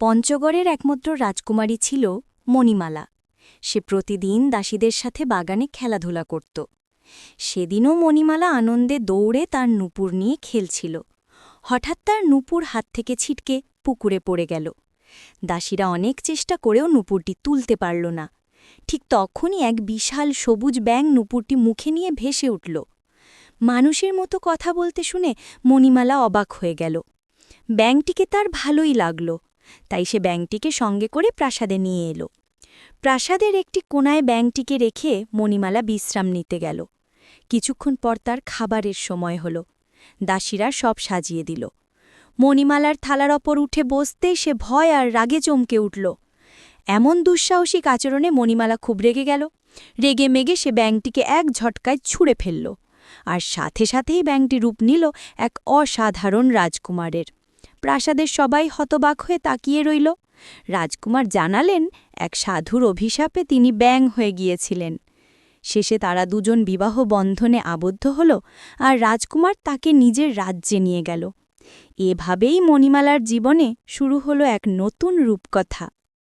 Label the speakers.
Speaker 1: পঞ্চগড়ের একমাত্র রাজকুমারী ছিল মণিমালা। সে প্রতিদিন দাসীদের সাথে বাগানে খেলাধুলা করত। সেদিনও মণিমালা আনন্দে দৌড়ে তার নুপুর নিয়ে খেলছিল। হঠাৎ তার নুপুর হাত থেকে ছিটকে পুকুরে পড়ে গেল। দাসীরা অনেক চেষ্টা করেও নুপুরটি তুলতে পারল না। ঠিক তখনই এক বিশাল সবুজ ব্যাং নুপুরটি মুখে নিয়ে ভেসে উঠল। মানুষের মতো কথা বলতে শুনে মণিমালা অবাক হয়ে গেল। ব্যাংটিকে তার ভালোই লাগল। তাই সে ব্যাংটিকে সঙ্গে করে প্রাসাদে নিয়ে এলো। প্রাসাদের একটি কোনায় ব্যাংটিকে রেখে মণিমালা বিশ্রাম নিতে গেল। কিছুক্ষণ পর তার খাবারের সময় হল। দাসীরা সব সাজিয়ে দিল। মণিমালার থালার ওপর উঠে বসতেই সে ভয় আর রাগে চমকে উঠল। এমন দুঃসাহসিক আচরণে মণিমালা খুব রেগে গেল। রেগে মেগে সে ব্যাংটিকে এক ঝটকায় ছুঁড়ে ফেলল। আর সাথে সাথেই ব্যাংটি রূপ নিল এক অসাধারণ রাজকুমারের। প্রাসাদের সবাই হতবাক হয়ে তাকিয়ে রইল। রাজকুমার জানালেন, এক সাধুর অভিশাপে তিনি ব্যাং হয়ে গিয়েছিলেন। শেষে তারা দুজন বিবাহ বন্ধনে আবদ্ধ হল আর রাজকুমার তাকে নিজের রাজ্যে নিয়ে গেল। এভাবেই মণিমালার জীবনে শুরু হলো এক নতুন রূপকথা।